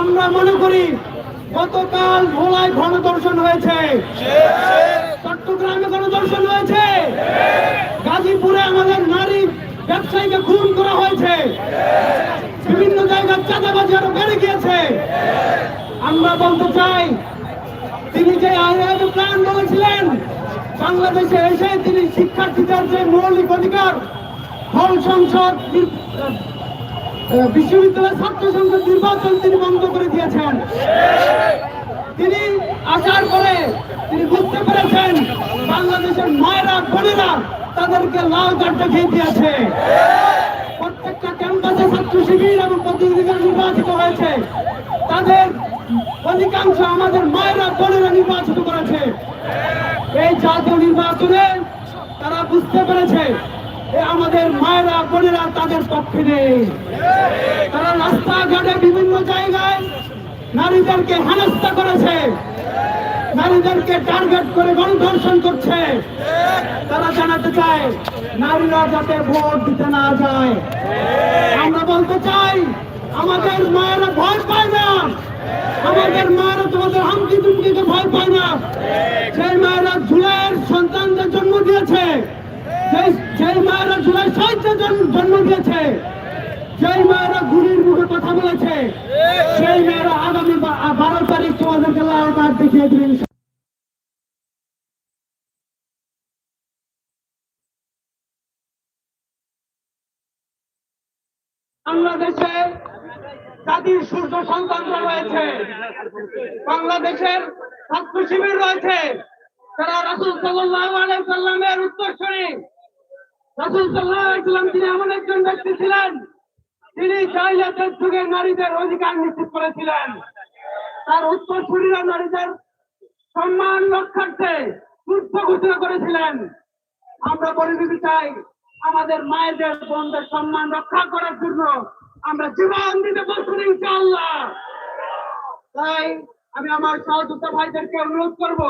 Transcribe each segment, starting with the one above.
আমরা মনে করি গতকাল ভোলায় গণদর্শন হয়েছে। চট্টগ্রামে গণদর্শন হয়েছে। গাজীপুরে আমাদের নারী ব্যবসায়ীকে খুন করা হয়েছে। বিভিন্ন জায়গায় চাঁদাবাজি আরও বেড়ে গিয়েছে। আমরা বলতে চাই, তিনি যে প্ল্যান বলেছিলেন বাংলাদেশে এসে তিনি শিক্ষার্থীদের যে মৌলিক অধিকার, হল সংসদ বিশ্ববিদ্যালয় ছাত্র সংসদ নির্বাচন তিনি বন্ধ করে দিয়েছেন। তিনি আসার পরে তিনি বুঝতে পেরেছেন, বাংলাদেশের মায়েরা, বোনেরা তাদেরকে লাল কার্ড দেখিয়ে দিয়েছে। প্রত্যেকটা ক্যাম্পাসে ছাত্র শিবির এবং প্রতিনিধিরা নির্বাচিত হয়েছে। তাদের অধিকাংশ আমাদের মায়েরা, বোনেরা নির্বাচিত করেছে। এই জাতীয় নির্বাচনে তারা বুঝতে পেরেছে আমাদের মায়েরা, বোনেরা তাদের পক্ষে নেই। তারা রাস্তাঘাটে বিভিন্ন জায়গায় নারীদেরকে হেনস্থা করেছে। নারীদেরকে টার্গেট করে গণধর্ষণ করছে। তারা জানাতে চায়, নারীরা যাতে ভোট দিতে না যায়। আমরা বলতে চাই, আমাদের মায়েরা ভয় পায় না। আমাদের মায়েরা তোমাদের হামকি তুমকিকে ভয় পায় না। সেই মায়েরা জুলাইয়ের সন্তানদের জন্ম দিয়েছে যেই মায়েরা জুলাই সাহিত্যের জন্ম দিয়েছে, যেই মায়েরা গুলির মুখে কথা বলেছে, সেই মেয়েরা আগামী বারো তারিখ তোমাদেরকে লাল কার্ড দেখিয়ে দিবেন বাংলাদেশে জাতির সূর্য সন্তানরা রয়েছে। বাংলাদেশের ছাত্র শিবির রয়েছে। তারা রাসুল সাল্লাহ আলাইসাল্লামের উত্তরসূরি তার উত্তরসূরিরা নারীদের আমাদের মায়েদের বোনদের সম্মান রক্ষা করার জন্য। আমরা জীবন দিতে বলছি ইনশাআল্লাহ। তাই আমি আমার সহযোদ্ধা ভাইদেরকে অনুরোধ করব,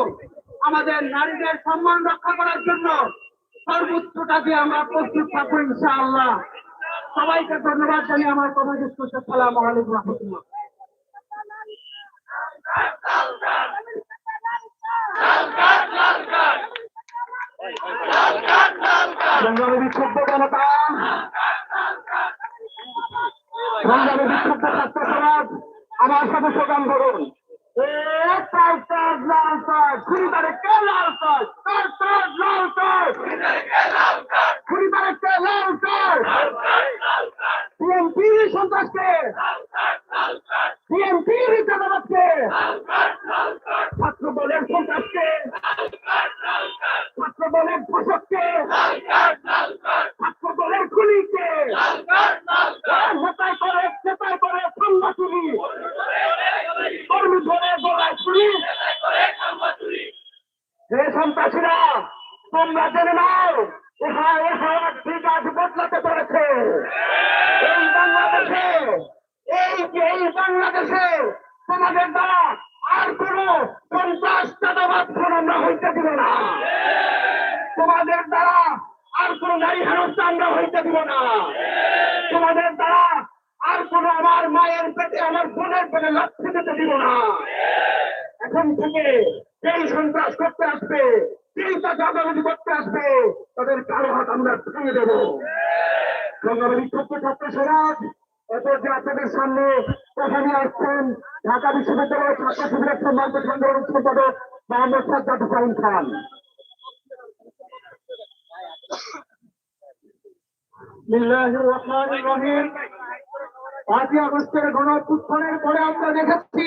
আমাদের নারীদের সম্মান রক্ষা করার জন্য সর্বোচ্চটা দিয়ে আমরা প্রস্তুত থাকব ইনশাআল্লাহ। সবাইকে ধন্যবাদ জানিয়ে আমার কথা করতে সালাম আলাইকুম রহমতুল্লাহ। আমার সাথে স্লোগান সাইড লাল সাইড খুরিদারে কে লাল সাইড Nothing can happen. সমাজ অপরদিকে আপনাদের সামনে কথা নিয়ে আসছেন ঢাকা বিশ্ববিদ্যালয়ের ছাত্র শিবিরের সম্মানিত সংগ্রামী সম্পাদক মোহাম্মদ সাজ্জাদ হুসাইন খান। পাঁচই আগস্টের গণ পরে আমরা দেখেছি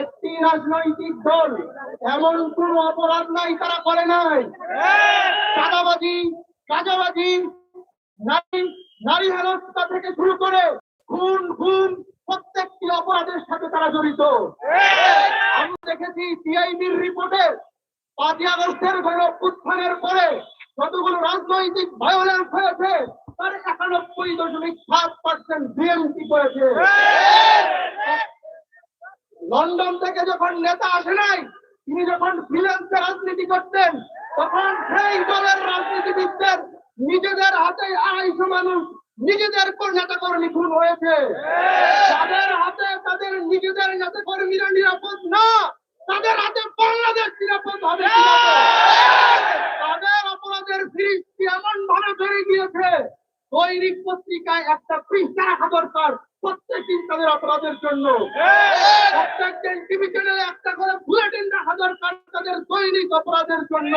একটি রাজনৈতিক দল এমন কোন অপরাধ নাই তারা করে নাই। চাঁদাবাজি গাজাবাজি নারী নারী হেনস্থা থেকে শুরু করে খুন খুন প্রত্যেকটি অপরাধের সাথে তারা জড়িত। আমি দেখেছি সিআইডির রিপোর্টে পাঁচই আগস্টের গণ অভ্যুত্থানের পরে যতগুলো রাজনৈতিক ভায়োলেন্স হয়েছে তার একানব্বই দশমিক সাত পার্সেন্ট বিএনপি করেছে। লন্ডন থেকে যখন নেতা আসে নাই তিনি যখন ফ্রিল্যান্সে রাজনীতি করতেন তখন সেই দলের রাজনীতিবিদদের নিজেদের হাতে আড়াইশো মানুষ নিজেদের নেতা কর্মী খুন হয়েছে। তাদের হাতে, তাদের নিজেদের নেতা কর্মীরা নিরাপদ না। তাদের হাতে বাংলাদেশ নিরাপদ হবে তাদের অপরাধের সৃষ্টি এমন ভাবে ধরে গিয়েছে। দৈনিক পত্রিকায় একটা পৃষ্ঠা রাখা দরকার প্রত্যেক দিন তাদের অপরাধের জন্য। প্রত্যেক দিন টিভি চ্যানেলে একটা করে বুলেটিন রাখা দরকার তাদের দৈনিক অপরাধের জন্য।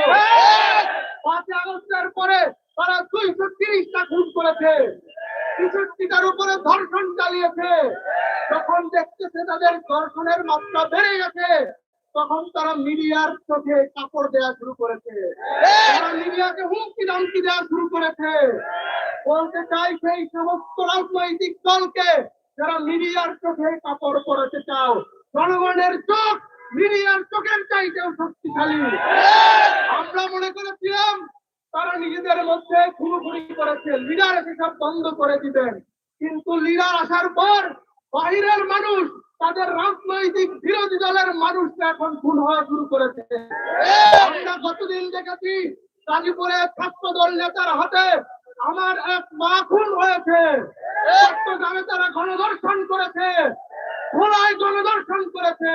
মাত্রা বেড়ে গেছে তখন তারা মিডিয়ার চোখে কাপড় দেওয়া শুরু করেছে। তারা মিডিয়াকে হুমকি ধমকি দেওয়া শুরু করেছে। বলতে চাই সেই সমস্ত রাজনৈতিক দলকে যারা মিডিয়ার চোখে কাপড় পরাতে চাও জনগণের চোখ মিডিয়ার চোখের চাইতেও শক্তিশালী। আমরা মনে করেছিলাম তারা নিজেদের মধ্যে খুনোখুনি করেছে লিডার এসে সব বন্ধ করে দিবেন। কিন্তু লিডার আসার পর বাহিরের মানুষ তাদের রাজনৈতিক বিরোধী দলের মানুষরা এখন খুন হওয়া শুরু করেছে। আমরা গতদিন দেখেছি গাজীপুরে ছাত্র দল নেতার হাতে আমার এক মা খুন হয়েছে। চট্টগ্রামে তারা গণধর্ষণ করেছে। খোলায় গণধর্ষণ করেছে।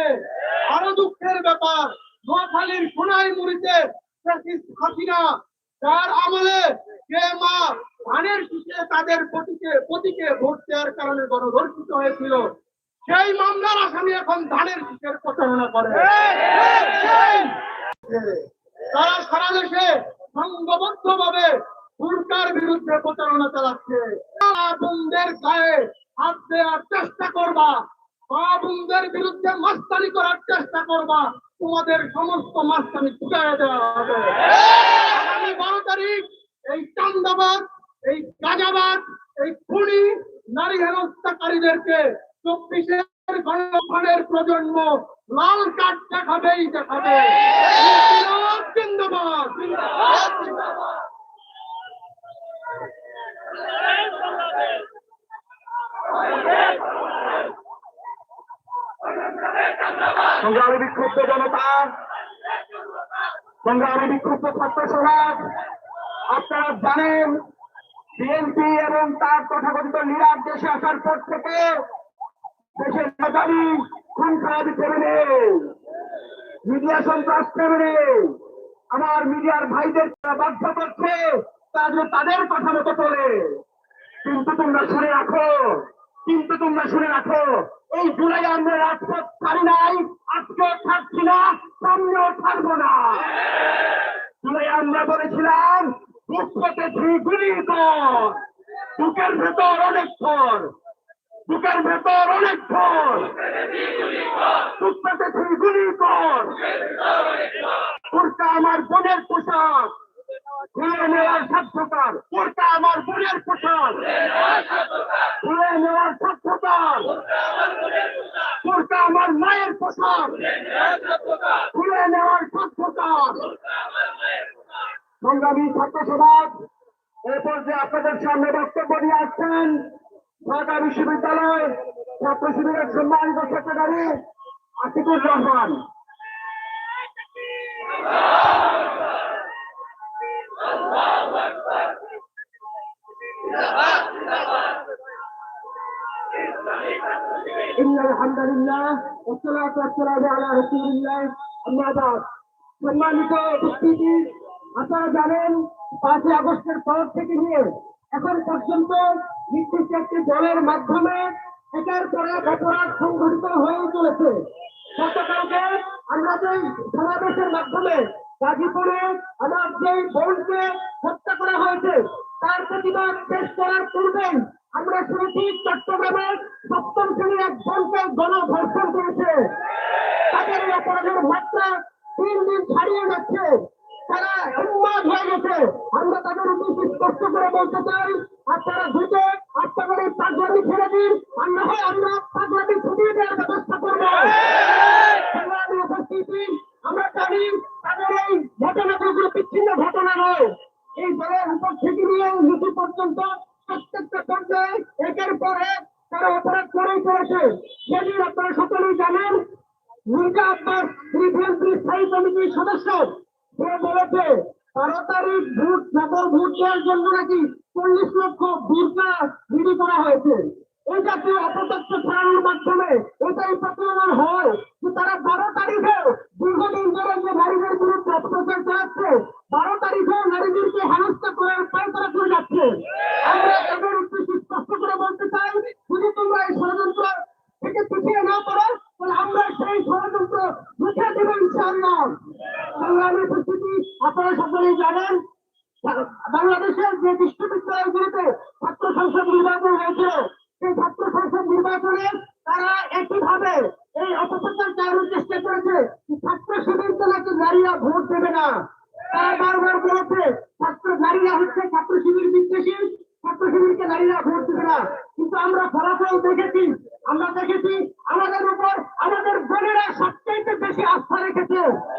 আরও দুঃখের ব্যাপার, নোয়াখালীর সোনাই মুড়িতে হাসিনা তার আমলে যে মা ধানের শীষে তাদের পতিকে পতিকে ভোট দেওয়ার কারণে গণধর্ষিত হয়েছিল। সেই মামলার আসামি এখন ধানের শীষের প্রচারণা করে। তারা সারা দেশে সংঘবদ্ধ ভাবে সরকার বিরুদ্ধে প্রচারণা চালাচ্ছে। মা বোনদের গায়ে হাত দেওয়ার চেষ্টা করবা। মা বোনদের বিরুদ্ধে মাস্তানি করার চেষ্টা করবা। তোমাদের সমস্ত মাস্তানি ছুটাই দেওয়া হবে। আগামী বারো তারিখ এই চান্দাবাদ এই গাজাবাদ এই খুনি নারী হেনস্থাকারীদেরকে চব্বিশের গণমানের প্রজন্ম, লাল কার্ড দেখাবেই দেখাবে। জিন্দাবাদ। সংগ্রামী বিক্ষুব্ধ জনতা, সংগ্রামী বিক্ষুব্ধ ছাত্র সমাজ, আপনারা জানেন, বিএনপি এবং তার তথাকথিত লিডার দেশে আসার পর থেকে দেশের খুন খারাপি মিডিয়া সন্ত্রাস থেমে আমার মিডিয়ার ভাইদের তারা বাধ্য করছে তাদের তাদের কথা মতো চলে। কিন্তু তোমরা শুনে রাখো, কিন্তু তোমরা শুনে রাখো, এই জুলাই আমরা রাজপথ ছাড়ি নাই, আজকে থাকছি না, সামনেও থাকব না। জুলাই আমরা বলেছিলাম বুক পেতেছি গুলি কর বুকের ভেতর অনেক ঘর বুকের ভেতর অনেক বুক পেতেছি গুলি কর। ওরটা আমার বোনের পোশাক। খুলে নেওয়ার সাধ্যকার ওরটা আমার বোনের পোশাক। খুলে নেওয়ার সাধ্যকার ওরটা আমার মায়ের পোশাক। খুলে নেওয়ার সাধ্যকার সংগ্রামী ছাত্র সমাজ, এরপর যে আপনাদের সামনে বক্তব্য নিয়ে আসছেন ঢাকা বিশ্ববিদ্যালয় ছাত্র শিবিরের সম্মানিত সেক্রেটারি আতিকুর রহমান إن الحمد لله والصلاة والسلام على رسول الله أما بعد সম্মানিত উপস্থিতি আপনারা জানেন পাঁচই আগস্টের পর থেকে নিয়ে এখন পর্যন্ত একটি দলের মাধ্যমে এটার পর অপরাধ সংঘটিত হয়ে চলেছে। গতকালকে আমরা যে সমাবেশের মাধ্যমে গাজীপুরে আমার যে বোনকে হত্যা করা হয়েছে, তার প্রতিবাদ পেশ করার পূর্বেই আমরা শুনেছি চট্টগ্রামে সপ্তম শ্রেণির এক বোনকে গণধর্ষণ করেছে। তাদের অপরাধের মাত্রা তিন দিন ছাড়িয়ে যাচ্ছে। তারা হয়ে গেছে উপস্থিতি ঘটনা নয় এই দলের উপর থেকে নিয়ে নীতি পর্যন্ত প্রত্যেকটা একের পর তারা অপরাধ করেই চলেছে সেদিন আপনারা সকলেই জানেন মির্জা স্থায়ী কমিটির সদস্য এটাই প্রতীয়মান হয় তারা বারো দীর্ঘদিন ধরে যে নারীদের চালাচ্ছে তারিখে নারীদেরকে হেনস্থা করে পায়তারা করে যাচ্ছে। আমরা তাদের উদ্দেশ্যে স্পষ্ট করে বলতে Brasil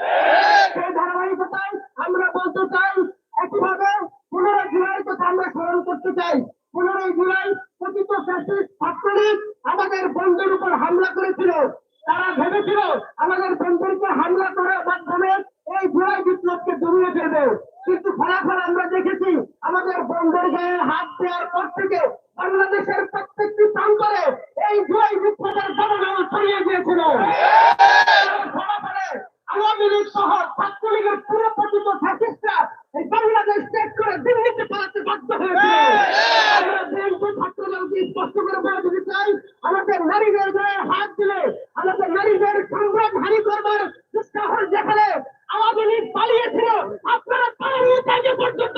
ছাত্রলীগের পুরো পতিত এই বাংলাদেশ ত্যাগ করে দিল্লিতে পালাতে বাধ্য হয়েছিল আমরা বিএনপি ছাত্রদলকে স্পষ্ট করে বলে দিতে চাই আমাদের নারীদের গায়ে হাত দিলে আমাদের নারীদের সংগ্রাম হানি করবার দুঃসাহস দেখালে আওয়ামী লীগ পালিয়েছিল আপনারা পালিয়ে কাজে পর্যন্ত।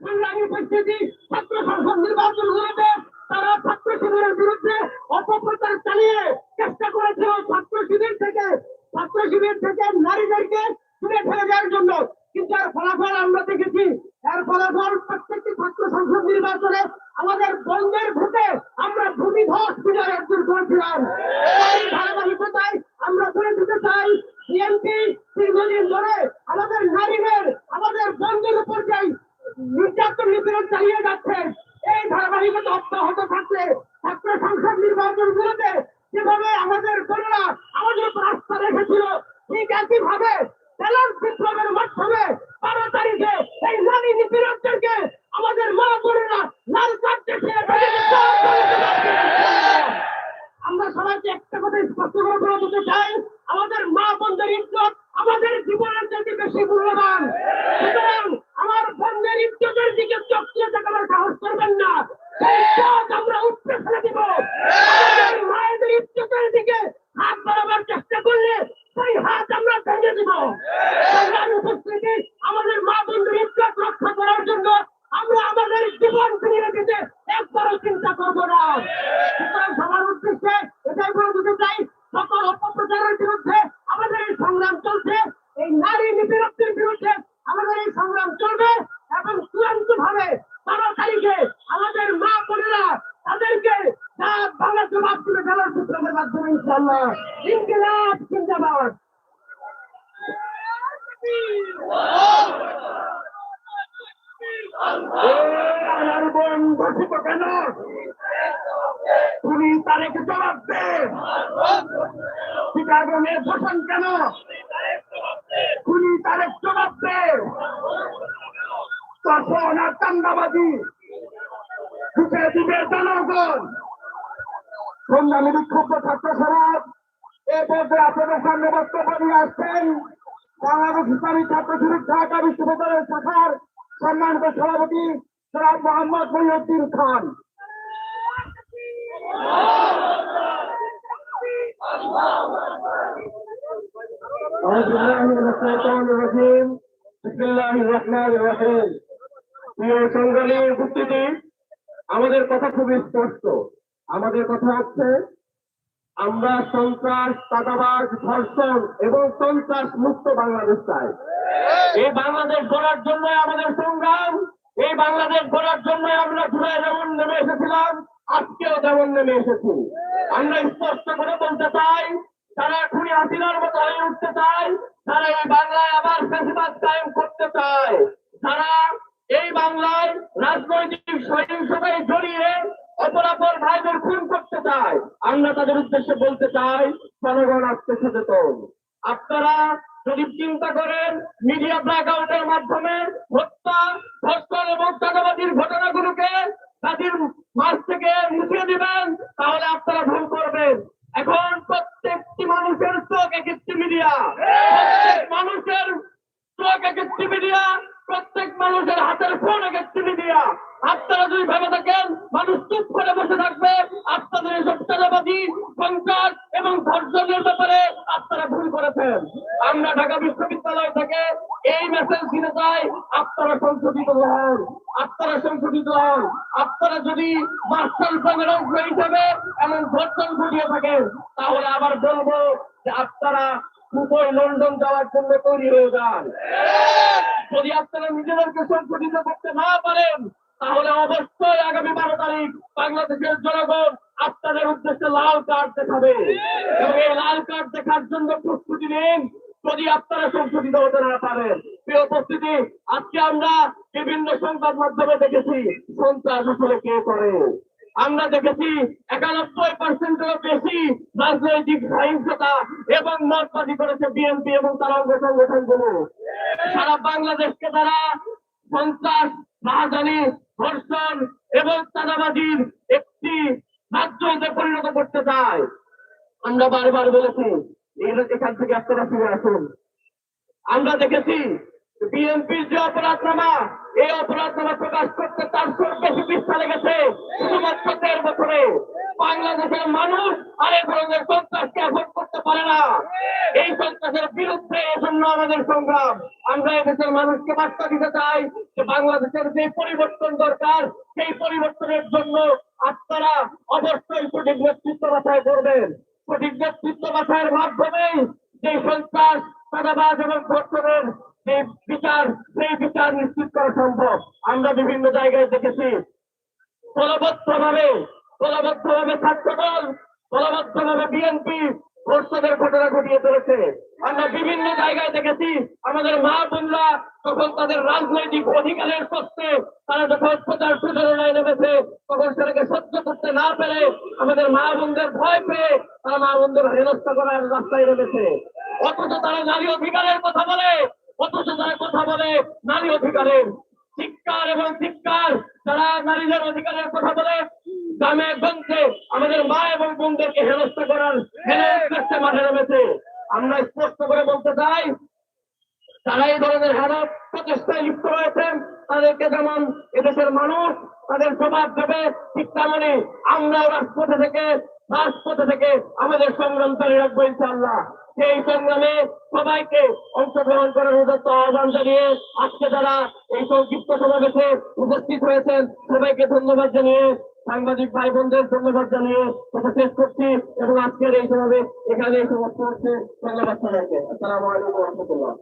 সংগ্রামী পরিস্থিতি ছাত্র সংসদ নির্বাচন হয়েছে তারা ছাত্র শিবিরের বিরুদ্ধে অপপ্রচার চালিয়ে চেষ্টা করেছিল ছাত্র শিবির থেকে। ছাত্র শিবির থেকে নারীদেরকে তুলে ফেলে দেওয়ার জন্য। কিন্তু এর ফলাফল আমরা দেখেছি। এর ফলাফল প্রত্যেকটি ছাত্র সংসদ নির্বাচনে আমাদের বন্ধের ভোটে আমরা ভূমি ধস বিজয় অর্জন করেছিলাম এই ধারাবাহিকতায় আমরা ধরে দিতে চাই বিএনপি দীর্ঘদিন ধরে আমাদের নারীদের আমাদের বন্ধের উপর যাই নির্যাতন নিপীড়ন চালিয়ে যাচ্ছেন এই ধারাবাহিকতা অব্যাহত থাকলে ছাত্র সংসদ নির্বাচনগুলোতে যেভাবে আমাদের বোনেরা আমাদের উপর আস্থা রেখেছিল ঠিক একইভাবে ব্যালন্স বিপ্লবের মাধ্যমে বারো তারিখে এই নারী নিপীড়কদেরকে আমাদের মা বোনেরা লাল কার্ড দেখিয়ে বেরিয়ে যেতে হবে। আমরা সবাইকে কথা স্পষ্ট করে আমাদের মা বোনদের ইজ্জত আমাদের জীবনের থেকে বেশি মূল্যবান। সুতরাং আমার বোনদের ইজ্জতের দিকে চোখ দিয়ে দেখাবার সাহস করবেন না। সেই আমরা উঠতে ফেলে দিব। আমাদের মায়েদের ইজ্জতের দিকে হাত বাড়াবার চেষ্টা করলে সেই হাত আমরা ভেঙে দিব সংগ্রামী উপস্থিতি আমাদের মা বোনদের ইজ্জত রক্ষা করার জন্য আমরা আমাদের জীবন ফিরিয়ে দিতে একবারও চিন্তা করব না সুতরাং সবার উদ্দেশ্যে এটাই বলে দিতে চাই সকল অপপ্রচারের বিরুদ্ধে, আমাদের এই সংগ্রাম চলছে। এই নারী নিপীড়কদের বিরুদ্ধে আমাদের এই সংগ্রাম চলবে এবং চূড়ান্ত ভাবে বারো তারিখে আমাদের মা বোনেরা তাদেরকে ভাঙা জবাব তুলে ফেলার সূত্রের মাধ্যমে ইনশাল্লাহ জিন্দাবাদ আমার বোন ঘোষিত কেন তুমি তারেক জবাব দে চিকাগো মেয়ে ঘোষণ কেন তুমি তারেক জবাব দে দাঙ্গাবাজি দুপে দুপে এ পর্যায়ে আপনাদের সামনে বক্তব্য আসছেন বাংলাদেশ ইসলামী ছাত্র শিবির ঢাকা বিশ্ববিদ্যালয়ের শাখার সম্মানিত সভাপতি সরাব মোহাম্মদ মহিউদ্দিন খান। আল্লাহ উপস্থিতি। আমাদের কথা খুবই স্পষ্ট। আমাদের কথা হচ্ছে আমরা সন্ত্রাস, চাঁদাবাজ, ধর্ষণ এবং সন্ত্রাস মুক্ত বাংলাদেশ চাই। এই বাংলাদেশ গড়ার জন্য আমাদের সংগ্রাম, এই বাংলাদেশ গড়ার জন্য আমরা ঘুরে যেমন নেমে এসেছিলাম, আজকেও যেমন নেমে এসেছি। আমরা স্পষ্ট করে বলতে চাই তারা খুনি হাসিনার মতো হয়ে উঠতে চায়, তারা এই বাংলায় আবার ফেসিবাদ কায়েম করতে চায়। তারা এই বাংলায় রাজনৈতিক সহিংসতায় জড়িয়ে অপরাপর ভাইদের খুন করতে চায়। আমরা তাদের উদ্দেশ্যে বলতে চাই, জনগণ আজকে সচেতন। আপনারা যদি চিন্তা করেন, মিডিয়া ব্ল্যাকআউটের মাধ্যমে হত্যা ধর্ষণ এবং চাঁদাবাজির ঘটনাগুলোকে তাদের মাঝ থেকে মুছিয়ে দিবেন, তাহলে আপনারা ভুল করবেন। এখন প্রত্যেকটি মানুষের চোখ এক একটি মিডিয়া। মানুষের চোখ এক একটি মিডিয়া প্রত্যেক মানুষের হাতের ফোন এক একটি মিডিয়া আপনারা যদি ভেবে থাকেন, মানুষ চুপ করে বসে থাকবে, আপনাদের এসব চাঁদাবাজি সন্ত্রাস এবং ধর্ষণের ব্যাপারে আপনারা ভুল করেছেন। আমরা ঢাকা বিশ্ববিদ্যালয় থেকে এই মেসেজ দিতে চাই, আপনারা সংশোধিত হন, আপনারা সংশোধিত হন। আপনারা যদি মাস্টার প্ল্যানের অংশ হিসেবে এমন ধর্ষণ ঘটিয়ে থাকেন, তাহলে আবার বলব যে আপনারা দুটোই লন্ডন যাওয়ার জন্য তৈরি হয়ে যান। যদি আপনারা নিজেদেরকে সংগঠিত করতে না পারেন, তাহলে অবশ্যই আগামী বারো তারিখ বাংলাদেশের জনগণ আপনাদের উদ্দেশ্যে লাল কার্ড দেখাবে। এবং এই লাল কার্ড দেখার জন্য প্রস্তুতি নিন, যদি আপনারা সংশোধিত হতে না পারেন। প্রিয় উপস্থিতি, আজকে আমরা বিভিন্ন সংবাদ মাধ্যমে দেখেছি, সন্ত্রাস আসলে কে করে? আমরা দেখেছি একানব্বই পার্সেন্টেরও বেশি রাজনৈতিক সহিংসতা এবং মতবাদী করেছে বিএনপি এবং তার অঙ্গ সারা বাংলাদেশকে তারা সন্ত্রাস রাজধানী ধর্ষণ এবং চাঁদাবাজির একটি রাজ্যতে পরিণত করতে চায়। আমরা বারবার বলেছি এখান থেকে আপনারা ফিরে আসুন। আমরা দেখেছি বিএনপির যে অপরাধনামা, এই অপরাধনামা প্রকাশ করতে তার খুব বেশি পৃষ্ঠা লেগেছে এদেশের মানুষকে বার্তা দিতে চাই যে বাংলাদেশের যে পরিবর্তন দরকার, সেই পরিবর্তনের জন্য আপনারা অবশ্যই সঠিক নেতৃত্ব বাছাই করবেন। সঠিক নেতৃত্ব বাছাইয়ের মাধ্যমেই যে সন্ত্রাস, চাঁদাবাজ এবং ধর্ষণের যে বিচার, সেই বিচার নিশ্চিত করা সম্ভব। আমরা বিভিন্ন জায়গায় দেখেছি। দলবদ্ধ ভাবে দলবদ্ধ ভাবে ছাত্রদল দলবদ্ধ ভাবে বিএনপি ধর্ষণের ঘটনা ঘটিয়ে চলেছে। আমরা বিভিন্ন জায়গায় দেখেছি, আমাদের মা বোনরা তখন তাদের রাজনৈতিক অধিকারের সত্ত্বে তারা যখন প্রচার প্রচারণায় নেমেছে, তখন সেটাকে সহ্য করতে না পেরে আমাদের মা বোনদের ভয় পেয়ে তারা মা বোনদের হেনস্থা করার রাস্তায় নেমেছে। অথচ তারা নারী অধিকারের কথা বলে, অথচ তারা কথা বলে নারী অধিকারের। শিক্ষার এবং শিক্ষার যারা নারীদের অধিকারের কথা বলে, গ্রামে, গঞ্জে আমাদের মা এবং বোনদেরকে হেনস্থা করার হেনস্থা মাঠে নেমেছে। আমরা স্পষ্ট করে বলতে চাই, যারা এই ধরনের হেনক প্রচেষ্টায় লিপ্ত রয়েছেন, তাদেরকে যেমন এদেশের মানুষ, তাদের জবাব দেবে ঠিক তেমনি আমরাও রাজপথে থেকে রাজপথে থেকে আমাদের সংগ্রাম চালিয়ে রাখব ইনশাল্লাহ সেই সংগ্রামে সবাইকে অংশগ্রহণ করার উদ্যত আহ্বান জানিয়ে আজকে যারা এই সংক্ষিপ্ত সমাবেশে উপস্থিত হয়েছেন, সবাইকে ধন্যবাদ জানিয়ে সাংবাদিক ভাই বোনদের ধন্যবাদ জানিয়ে কথা শেষ করছি এবং আজকের এই সমাবে এখানে সমস্ত হচ্ছে। ধন্যবাদ সবাইকে। আসসালামু আলাইকুম রহমতুল্লাহ।